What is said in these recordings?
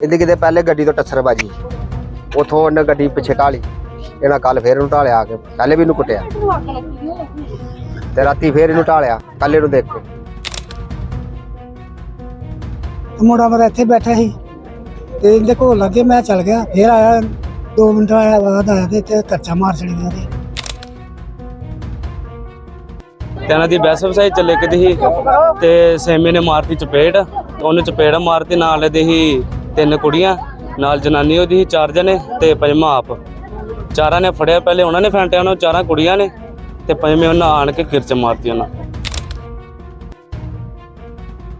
ਇਹਦੇ ਕਿਤੇ ਪਹਿਲੇ ਗੱਡੀ ਤੋਂ ਟੱਸਰ ਬਾਜੀ ਉਥੋਂ ਉਹਨੇ ਗੱਡੀ ਪਿੱਛੇ ਢਾਲੀ ਇਹਨਾਂ ਕੱਲ ਫੇਰ ਇਹਨੂੰ ਢਾਲਿਆ ਆ ਕੇ। ਪਹਿਲੇ ਵੀ ਇਹਨੂੰ ਕੁੱਟਿਆ। ਤੇ ਰਾਤੀ ਫੇਰ ਇਹਨੂੰ ਢਾਲਿਆ। ਕੱਲ ਇਹਨੂੰ ਦੇਖ ਕੇ। ਮੁੰਡਾ ਮੇਰਾ ਇੱਥੇ ਬੈਠਾ ਸੀ। ਤੇ ਇਹਦੇ ਕੋਲ ਲੱਗੇ ਮੈਂ ਚੱਲ ਗਿਆ। ਫੇਰ ਆਇਆ 2 ਮਿੰਟ ਆਇਆ ਬਾਅਦ ਆਇਆ ਤੇ ਇੱਥੇ ਕੱਚਾ ਮਾਰ ਛੜੀ ਗਿਆ ਤੇ ਇਹਨਾਂ ਦੀ ਬੈਸ ਵਸਾਈ ਚੱਲੇ ਕਿਤੇ ਹੀ ਤੇ ਸੇਮੇ ਨੇ ਮਾਰਤੀ ਚਪੇੜ। ਉਹਨੇ ਚਪੇੜ ਮਾਰਤੀ ਨਾਲ ਇਹਦੇ ਹੀ ਤਿੰਨ ਕੁੜੀਆਂ ਨਾਲ ਜਨਾਨੀ ਉਹਦੀ ਸੀ ਚਾਰ ਜਣੇ ਤੇ ਪੰਜਵਾਂ ਆਪ ਚਾਰਾਂ ਨੇ ਫੜਿਆ ਪਹਿਲੇ ਉਹਨਾਂ ਨੇ ਫੈਂਟਿਆ ਉਹਨਾਂ ਚਾਰਾਂ ਕੁੜੀਆਂ ਨੇ ਤੇ ਪੰਜਵੇਂ ਉਹਨਾਂ ਆਣ ਕੇ ਕਿਰਚ ਮਾਰਤੀ ਉਹਨਾਂ।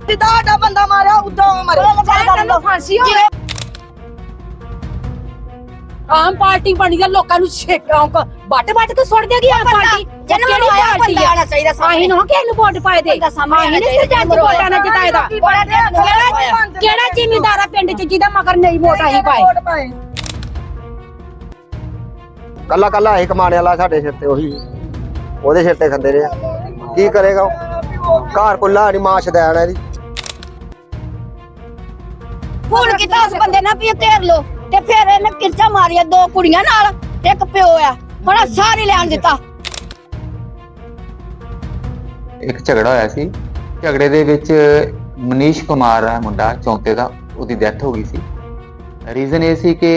ਜਿੱਦਾਂ ਸਾਡਾ ਬੰਦਾ ਮਾਰਿਆ ਉਦਾਂ ਉਹ ਮਰੇ ਤੈਨੂੰ ਫਾਂਸੀ ਹੋਵੇ। ਆਮ ਪਾਰਟੀ ਬਣੀ ਆ ਲੋਕਾਂ ਨੂੰ ਛੇਕਾਂ ਬੱਟ ਬੱਟ ਕੇ ਸੁੱਟ ਦੇਗੀ ਆਮ ਪਾਰਟੀ? ਜਨਮ ਕਿਹੜੀ ਨੂੰ ਆਇਆ ਪਾਰਟੀ ਬੰਦਾ ਆ? ਆਣਾ ਚਾਹੀਦਾ ਆਹੀਂ ਨਾ ਕਿਸੇ ਨੂੰ ਵੋਟ ਪਾਏ ਦੇ ਆਹੀਂ ਨੇ ਸਰਪੰਚ ਵੋਟਾਂ ਨਾਲ ਜਿਤਾਏਦਾ ਕਿਹੜਾ ਕਿਹੜਾ ਜ਼ਿਮੀਂਦਾਰ ਆ 'ਚ ਜਿਹਦਾ ਮਗਰ ਨਹੀਂ ਵੋਟ ਆਹੀ ਪਾਏ ਕੱਲਾ ਕੱਲਾ ਇਹ ਕਮਾਣੇ ਵਾਲਾ ਸਾਡੇ ਸਿਰ ਤੇ ਉਹੀ ਉਹਦੇ ਸਿਰ ਤੇ ਖੰਦੇ ਰਹੇ। ਕੀ ਕਰੇਗਾ ਉਹ? ਘਰ ਕੁੱਲਾ ਨਹੀਂ ਮਾਂ ਸ਼ਦੈਣ ਹੈ ਇਹਦੀ। ਫੋਨ ਕੀਤਾ ਉਸ ਬੰਦੇ ਨਾਲ ਵੀ ਤੇਰ ਲੋ ਤੇ ਫਿਰ ਇਹਨੇ ਕਿਰਚਾ ਮਾਰੀਆ ਦੋ ਕੁੜੀਆਂ ਨਾਲ ਤੇ ਇੱਕ ਪਿਓ ਆ। ਹੁਣ ਸਾਰੀ ਲੈਣ ਦਿੱਤਾ। ਇੱਕ ਝਗੜਾ ਹੋਇਆ ਸੀ। ਝਗੜੇ ਦੇ ਵਿੱਚ ਮਨੀਸ਼ ਕੁਮਾਰ ਹੈ ਮੁੰਡਾ ਚੌਂਤੇ ਦਾ। ਉਹਦੀ ਡੈਥ ਹੋ ਗਈ ਸੀ। ਰੀਜ਼ਨ ਇਹ ਸੀ ਕਿ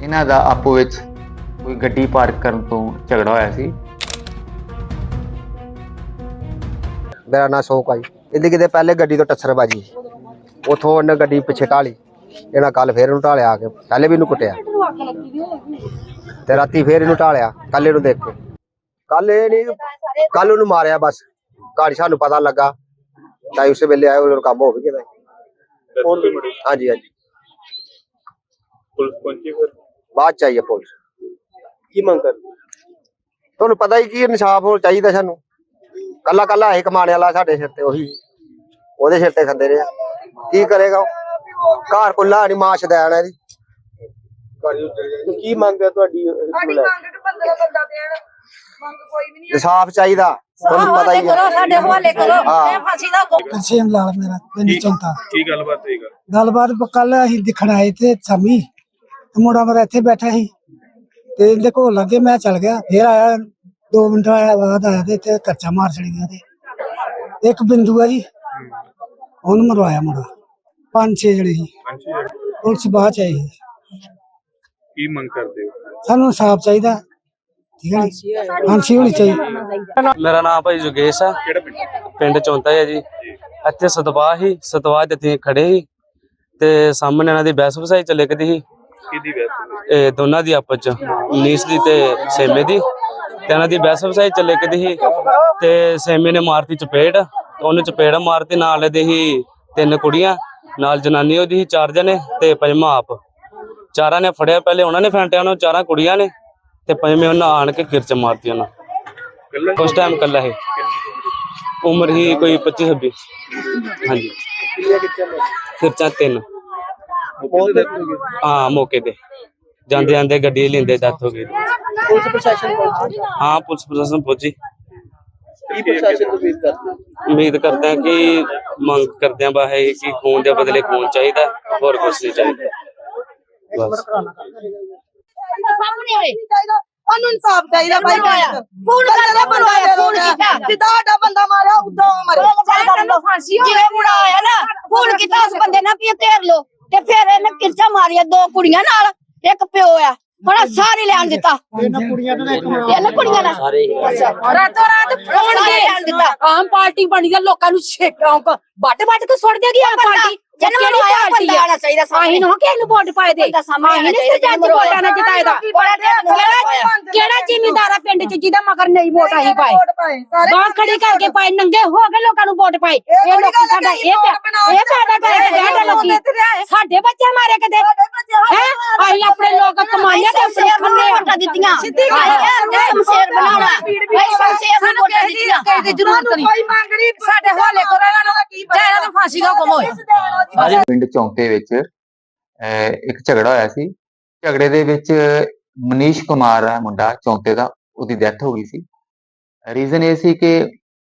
ਇਹਨਾਂ ਦਾ ਆਪੋ ਵਿੱਚ ਕੋਈ ਗੱਡੀ ਪਾਰਕ ਕਰਨ ਤੋਂ ਝਗੜਾ ਹੋਇਆ ਸੀ। ਮੇਰਾ ਨਾਂ ਸ਼ੌਕ ਆਈ ਇਹਦੇ ਕਿਤੇ ਪਹਿਲੇ ਗੱਡੀ ਤੋਂ ਟੱਸਰ ਬਾਜੀ ਉਥੋਂ ਉਹਨੇ ਗੱਡੀ ਪਿੱਛੇ ਢਾਲੀ ਇਹਨਾਂ ਕੱਲ ਫੇਰ ਇਹਨੂੰ ਢਾਲਿਆ ਆ ਕੇ, ਪਹਿਲੇ ਵੀ ਇਹਨੂੰ ਕੁੱਟਿਆ। ਤੇ ਰਾਤੀ ਫੇਰ ਇਹਨੂੰ ਢਾਲਿਆ ਕੱਲ ਇਹਨੂੰ ਦੇਖ ਕੇ। ਕੱਲ ਇਹ ਨਹੀਂ ਕੱਲ ਉਹਨੂੰ ਮਾਰਿਆ ਬਸ। ਗਾੜੀ ਸਾਨੂੰ ਪਤਾ ਲੱਗਾ। ਤਾਂ ਉਸ ਵੇਲੇ ਆਏ ਉਹਨੂੰ ਕੰਮ ਹੋ ਵੀ ਗਿਆ ਹਾਂਜੀ ਹਾਂਜੀ। ਪੁਲਿਸ ਪਹੁੰਚੀ ਫਿਰ? ਬਾਅਦ ਚ ਆਈ ਹੈ ਪੁਲਿਸ। ਕੀ ਮੰਗ ਕਰ ਤੁਹਾਨੂੰ ਪਤਾ ਹੀ ਕੀ ਇਨਸਾਫ ਹੋ ਚਾਹੀਦਾ ਸਾਨੂੰ। ਕੱਲਾ ਕੱਲਾ ਇਹ ਕਮਾਣੇ ਵਾਲਾ ਸਾਡੇ ਸਿਰ ਤੇ ਉਹੀ ਉਹਦੇ ਸਿਰ ਤੇ ਖੰਦੇ ਰਹੇ। ਕੀ ਕਰੇਗਾ ਉਹ? ਘਰ ਕੁੱਲਾ ਨਹੀਂ ਮਾਂ ਇਹਦੀ। ਕੀ ਮੰਗ ਹੈ ਤੁਹਾਡੀ ਇਸ ਨੂੰ ਲੈ ਕੇ? ਇਨਸਾਫ ਚਾਹੀਦਾ। ਤੁਹਾਨੂੰ ਪਤਾ ਹੀ ਕਰੋ ਹੈ ਸਾਡੇ ਹਵਾਲੇ ਕਰੋ। ਹਾਂ। ਇਹ ਫਾਂਸੀ ਦਾ ਹੁਕਮ ਤਰਸੇਮ ਲਾਲ ਮੇਰਾ ਪਿੰਡ ਚੌਂਤਾ। ਕੀ ਗੱਲਬਾਤ ਹੋਈ ਗੱਲ। ਗੱਲਬਾਤ ਕੱਲ ਅਸੀਂ ਦਿਖਣ ਆਏ ਤੇ ਸ਼ਾਮੀ ਤੇ ਮੁੰਡਾ ਮੇਰਾ ਇੱਥੇ ਬੈਠਾ ਸੀ। ਤੇ ਇਹਦੇ ਕੋਲ ਲੱਗੇ ਮੈਂ ਚੱਲ ਗਿਆ। ਫੇਰ ਆਇਆ 2 ਮਿੰਟ ਆਇਆ ਬਾਅਦ ਆਇਆ ਤੇ ਇੱਥੇ ਕੱਚਾ ਮਾਰ ਛੜੀ ਗਿਆ ਤੇ। ਇੱਕ ਬਿੰਦੂ ਆ ਜੀ। ਉਹਨੂੰ ਮਰਵਾਇਆ ਮੁੰਡਾ। ਪੰਜ ਛੇ ਜਣੇ ਸੀ। ਹਾਂਜੀ ਪੁਲਿਸ ਬਾਅਦ ਚ ਆਈ। ਕੀ ਮੰਗ ਕਰਦੇ ਹੋ? ਸਾਨੂੰ ਇਨਸਾਫ ਚਾਹੀਦਾ। ਠੀਕ ਹੈ ਜੀ? ਫਾਂਸੀ ਹੋਣੀ ਚਾਹੀਦੀ। ਮੇਰਾ ਨਾਮ ਭਾਈ ਜੋਗੇਸ਼ ਆ। ਪਿੰਡ? ਚੌਂਤਾ ਹੈ ਜੀ। ਇੱਥੇ ਸਤਵਾਹ ਹੀ ਸਤਵਾਹ ਦੇ ਅਸੀਂ ਖੜੇ ਸੀ ਤੇ ਸਾਹਮਣੇ ਇਹਨਾਂ ਦੀ ਬੈਸ ਵਸਾਈ ਚੱਲੇ ਕਿਤੇ ਸੀ। ਕਿਹਦੀ ਵੈਸ ਇਹ ਦੋਨਾਂ ਦੀ ਆਪਸ ਚ ਨੀਸ ਦੀ ਤੇ ਸੇਮੇ ਦੀ। ਤੇ ਇਹਨਾਂ ਦੀ ਬੈਸ ਵਸਾਈ ਚੱਲੇ ਕਿਤੇ ਸੀ ਤੇ ਸੇਮੇ ਨੇ ਮਾਰਤੀ ਚਪੇੜ ਉਹਨੇ ਚਪੇੜ ਮਾਰਤੀ ਨਾਲ ਇਹਦੇ ਹੀ ਤਿੰਨ ਕੁੜੀਆਂ ਨਾਲ ਜਨਾਨੀ ਉਹਦੀ ਸੀ ਚਾਰ ਜਣੇ ਤੇ ਪੰਜਵਾਂ ਆਪ। ਚਾਰਾਂ ਨੇ ਫੜਿਆ ਪਹਿਲੇ ਉਹਨਾਂ ਨੇ ਫੈਂਟਿਆ ਉਹਨਾਂ ਚਾਰਾਂ ਕੁੜੀਆਂ ਨੇ। ਤੇ ਪੰਜਵੇਂ ਉਹਨਾਂ ਆਣ ਕੇ ਕਿਰਚ ਮਾਰਤੀ ਉਹਨਾਂ। ਉਸ ਟਾਈਮ ਕੱਲਾ ਹੈ। ਉਮਰ ਹੀ ਕੋਈ 25 26 ਹਾਂਜੀ। ਕਿਰਚਾਂ ਤਿੰਨ। ਹਾਂ ਮੌਕੇ ਤੇ। ਜਾਂਦੇ ਜਾਂਦੇ ਗੱਡੀ ਲੈਂਦੇ ਡੈਥ ਹੋ ਗਈ। ਪੁਲਿਸ ਪ੍ਰਸ਼ਾਸਨ ਪਹੁੰਚੀ? ਹਾਂ ਪੁਲਿਸ ਪ੍ਰਸ਼ਾਸਨ ਪਹੁੰਚੀ। ਕੀ ਪ੍ਰਸ਼ਾਸਨ ਤੋਂ ਉਮੀਦ ਕਰਦੇ? ਹੋ? ਉਮੀਦ ਕਰਦੇ ਹਾਂ ਕਿ ਮੰਗ ਕਰਦੇ ਹਾਂ ਬਾ ਹੈ ਕਿ ਖੂਨ ਦੇ ਬਦਲੇ ਖੂਨ ਚਾਹੀਦਾ ਹੋਰ ਕੁਝ ਨਹੀਂ ਚਾਹੀਦਾ। ਬਸ। ਸਾਹਮਣੇ ਹੋਏ ਉਹਨੂੰ ਇਨਸਾਫ ਚਾਹੀਦਾ ਭਾਈ ਫੋਨ ਕਰਦਾ ਬਣਵਾਇਆ ਫੋਨ ਕੀਤਾ। ਜਿੱਦਾਂ ਸਾਡਾ ਬੰਦਾ ਮਾਰਿਆ ਉਦਾਂ ਉਹ ਮਰੇ ਤੈਨੂੰ ਫਾਂਸੀ ਹੋਵੇ ਜਿਵੇਂ ਮੁੰਡਾ ਆਇਆ ਨਾ ਫੋਨ ਕੀਤਾ ਉਸ ਬੰਦੇ ਨਾਲ ਵੀ ਇਹ ਤੇਰ ਲੋ ਤੇ ਫਿਰ ਇਹਨੇ ਕਿਰਚਾ ਮਾਰੀਆ ਦੋ ਕੁੜੀਆਂ ਨਾਲ। ਇੱਕ ਪਿਓ ਆ। ਹੁਣ ਸਾਰੀ ਲੈਣ ਦਿੱਤਾ। ਇਹਨਾਂ ਕੁੜੀਆਂ ਨਾਲ ਇਹਨਾਂ ਕੁੜੀਆਂ ਨਾਲ। ਰਾਤੋਂ ਰਾਤ ਫੋਨ ਲੈਣ ਦੇ। ਦਿੱਤਾ ਆਮ ਪਾਰਟੀ ਬਣੀ ਆ ਲੋਕਾਂ ਨੂੰ ਛੇਕਾਂ। ਬੱਟ ਬੱਟ ਕੇ ਸੁੱਟ ਦੇਗੀ ਆਮ ਪਾਰਟੀ। ਜਨਮ ਨੂੰ ਆਇਆ ਬੰਦਾ? ਆਣਾ ਚਾਹੀਦਾ ਆਹੀਂ ਨਾ ਕਿਸੇ ਨੂੰ ਵੋਟ ਪਾਏ ਦੇ। ਬੰਦਾ ਸਾਹਮਣੇ ਆਹੀਂ ਨੇ ਆਉਣਾ ਸਰਪੰਚ ਚਾਹੀਦਾ। ਵੋਟਾਂ ਨਾਲ ਜਿਤਾਏਦਾ। ਕਿਹੜਾ ਕਿਹੜਾ ਜ਼ਿਮੀਂਦਾਰ ਆ ਪਿੰਡ 'ਚ ਜਿਹਦਾ ਮਗਰ ਨਹੀਂ ਵੋਟ ਆਹੀ ਪਾਏ? ਬਾਹ ਖੜੀ ਕਰਕੇ ਪਾਏ ਨੰਗੇ ਹੋ ਕੇ ਲੋਕਾਂ ਨੂੰ ਵੋਟ ਪਾਏ। ਇਹ ਲੋਕੀ ਸਾਡਾ ਇਹ ਪਿਆ- ਇਹ ਪੈਦਾ ਕਰਕੇ ਬੈਠੇ ਲੋਕੀ ਸਾਡੇ ਬੱਚੇ ਮਾਰੇ ਕਿਤੇ। ਹੈ? ਆਹੀਂ ਆਪਣੇ ਲੋਕ ਕਮਾਈਆਂ ਤੇ ਆਪਣੇ ਖੰਨੇ ਆ ਵੋਟਾਂ ਦਿੱਤੀਆਂ। ਸਿੱਧੀ ਗੱਲ ਹੈ। ਉਹਨੇ ਸ਼ਮਸ਼ੇਰ ਬਣਾਉਣਾ। ਭਾਈ ਸ਼ਮਸ਼ੇਰ ਨੂੰ ਵੋਟਾਂ ਦਿੱਤੀਆਂ। ਕੋਈ ਜ਼ਰੂਰਤ ਨਹੀਂ। ਕੋਈ ਮੰਗ ਨਹੀਂ। ਸਾਡੇ ਹਵਾਲੇ ਕਰੋ ਇਹਨਾਂ ਨੂੰ। ਜਾਂ ਇਹਨਾਂ ਨੂੰ ਫਾਂਸੀ ਦਾ ਹੁਕਮ ਹੋਏ। ਪਿੰਡ ਚੌਂਤੇ ਵਿੱਚ ਇੱਕ ਝਗੜਾ ਹੋਇਆ ਸੀ। ਝਗੜੇ ਦੇ ਵਿੱਚ ਮਨੀਸ਼ ਕੁਮਾਰ ਹੈ ਮੁੰਡਾ ਚੌਂਤੇ ਦਾ ਉਹਦੀ ਡੈਥ ਹੋ ਗਈ ਸੀ। ਰੀਜ਼ਨ ਇਹ ਸੀ ਕਿ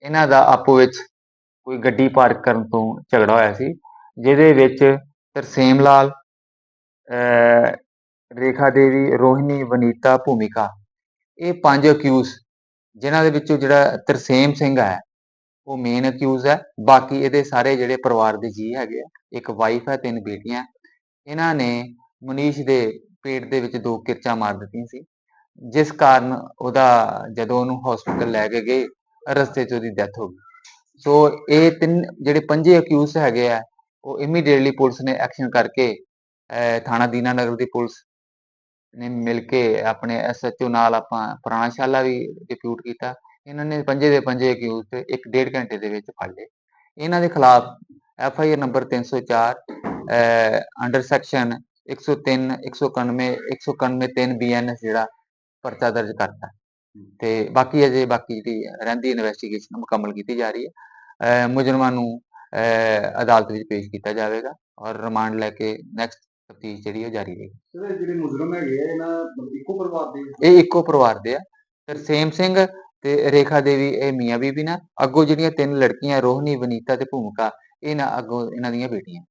ਇਹਨਾਂ ਦਾ ਆਪੋ ਵਿੱਚ ਕੋਈ ਗੱਡੀ ਪਾਰਕ ਕਰਨ ਤੋਂ ਝਗੜਾ ਹੋਇਆ ਸੀ ਜਿਹਦੇ ਵਿੱਚ ਤਰਸੇਮ ਲਾਲ ਰੇਖਾ ਦੇਵੀ ਰੋਹਿਣੀ ਵਨੀਤਾ ਭੂਮਿਕਾ ਇਹ ਪੰਜ ਅਕਿਊਜ਼ ਜਿਨ੍ਹਾਂ ਦੇ ਵਿੱਚੋਂ ਜਿਹੜਾ ਤਰਸੇਮ ਸਿੰਘ ਹੈ ਉਹ ਮੇਨ ਅਕਿਊਜ਼ ਹੈ। ਬਾਕੀ ਇਹਦੇ ਸਾਰੇ ਜਿਹੜੇ ਪਰਿਵਾਰ ਦੇ ਜੀ ਹੈਗੇ ਆ, ਇੱਕ ਵਾਈਫ ਹੈ, ਤਿੰਨ ਬੇਟੀਆਂ। ਇਹਨਾਂ ਨੇ ਮਨੀਸ਼ ਦੇ ਪੇਟ ਦੇ ਵਿੱਚ ਦੋ ਕਿਰਚਾਂ ਮਾਰ ਦਿੱਤੀਆਂ ਸੀ। ਜਿਸ ਕਾਰਨ ਉਹਦਾ ਜਦੋਂ ਉਹਨੂੰ ਹਸਪੀਟਲ ਲੈ ਕੇ ਗਏ, ਰਸਤੇ 'ਚ ਉਹਦੀ ਡੈਥ ਹੋ ਗਈ। ਸੋ ਇਹ ਤਿੰਨ ਜਿਹੜੇ ਪੰਜੇ ਅਕਿਊਜ਼ ਹੈਗੇ ਆ, ਉਹ ਇਮੀਡੀਏਟਲੀ ਪੁਲਿਸ ਨੇ ਐਕਸ਼ਨ ਕਰਕੇ, ਅਹ, ਥਾਣਾ ਦੀਨਾਨਗਰ ਦੀ ਪੁਲਿਸ ਨੇ ਮਿਲ ਕੇ ਆਪਣੇ ਐਸਐਚਓ ਨਾਲ ਆਪਾਂ ਪੁਰਾਣਾਸ਼ਾਲਾ ਵੀ ਡਿਪਿਊਟ ਕੀਤਾ। ਇਹਨਾਂ ਨੇ ਪੰਜੇ ਦੇ ਪੰਜੇ ਅਕਿਊਜ਼ ਤੇ ਇੱਕ ਡੇਢ ਘੰਟੇ ਦੇ ਵਿੱਚ ਫੜ ਲਏ। ਇਹਨਾਂ ਦੇ ਖਿਲਾਫ F I R number 304 under section 103 191 191 3 BNS ਜਿਹੜਾ ਪਰਚਾ ਦਰਜ ਕਰਤਾ। ਤੇ ਬਾਕੀ ਅਜੇ ਬਾਕੀ ਜਿਹੜੀ ਰਹਿੰਦੀ ਇਨਵੈਸਟੀਗੇਸ਼ਨ ਮੁਕੰਮਲ ਕੀਤੀ ਜਾ ਰਹੀ ਹੈ। ਮੁਜਰਮਾਂ ਨੂੰ ਅਦਾਲਤ ਵਿੱਚ ਪੇਸ਼ ਕੀਤਾ ਜਾਵੇਗਾ ਔਰ ਰਿਮਾਂਡ ਲੈ ਕੇ ਨੈਕਸਟ ਤਫਤੀਸ਼ ਜਿਹੜੀ ਉਹ ਜਾਰੀ ਰਹੇਗੀ। ਜਿਹੜੇ ਮੁਜਰਮ ਹੈਗੇ ਇਹਨਾਂ ਇੱਕੋ ਪਰਿਵਾਰ ਦੇ ਇਹ ਇੱਕੋ ਪਰਿਵਾਰ ਦੇ ਆ। ਤਰਸੇਮ ਸਿੰਘ ਤੇ ਰੇਖਾ ਦੇਵੀ, ਇਹ ਮੀਆਂ ਬੀਬੀ ਨਾ ਅੱਗੋਂ ਜਿਹੜੀਆਂ ਤਿੰਨ ਲੜਕੀਆਂ, ਰੋਹਨੀ, ਵਨੀਤਾ ਤੇ ਭੂਮਿਕਾ, ਇਹ ਨਾ ਅੱਗੋਂ ਇਹਨਾਂ ਦੀਆਂ ਬੇਟੀਆਂ।